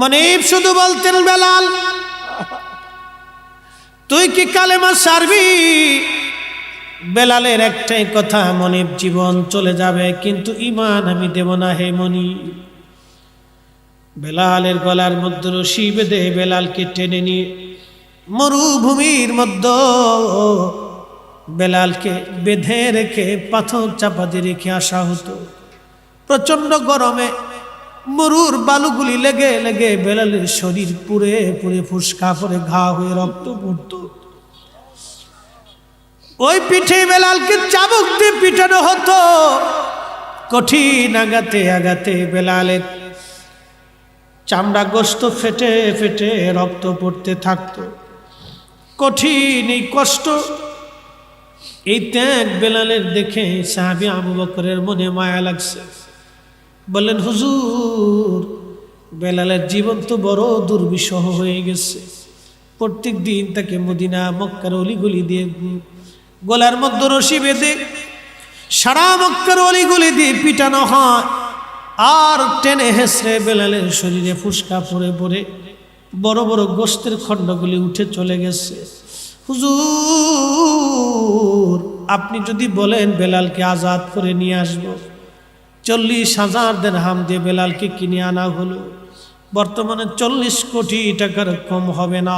মনিব, শুধু বলতেন, বেলাল, তুই কি কালেমা সারবি? বেলালের একটাই কথা, মনিব, জীবন চলে যাবে, কিন্তু ইমান আমি দেব না হে মনি বেলালের গলার মধ্যে রশি বেঁধে বেলালকে টেনে নিয়ে মরুভূমির মধ্যে বেলালকে বেঁধে রেখে পাথর চাপা দিয়ে রেখে আসা হতো। প্রচণ্ড গরমে মরুর বালুগুলি লেগে লেগে বেলালের শরীর পুড়ে পুড়ে ফুসকা পরে ঘা হয়ে রক্ত পড়ত। ওই পিঠে বেলালকে চাবুক দিয়ে পিটানো হতো। কঠিন আগাতে আগাতে বেলালের চামড়া গোস্ত ফেটে ফেটে রক্ত পড়তে থাকতো। কঠিন এই কষ্ট, এই ত্যাগ বেলালের দেখে সাহাবি আবু বকরের মনে মায়া লাগছে। বললেন, হুজুর, বেলালের জীবন তো বড় দুর্বিষহ হয়ে গেছে। প্রত্যেক দিন তাকে মদিনা, মক্কার অলিগুলি দিয়ে গলার মধ্যে রশি বেঁধে সারা মক্কার অলিগুলি দিয়ে পিটানো হয়। আর টেনে হেসড়ে বেলালের শরীরে ফুসকা পড়ে পড়ে বড় বড় গোস্তের খণ্ডগুলি উঠে চলে গেছে। হুজুর, আপনি যদি বলেন বেলালকে আজাদ করে নিয়ে আসব। চল্লিশ হাজার দেন হাম দিয়ে বেলালকে কিনে আনা হলো। বর্তমানে চল্লিশ কোটি টাকার কম হবে না।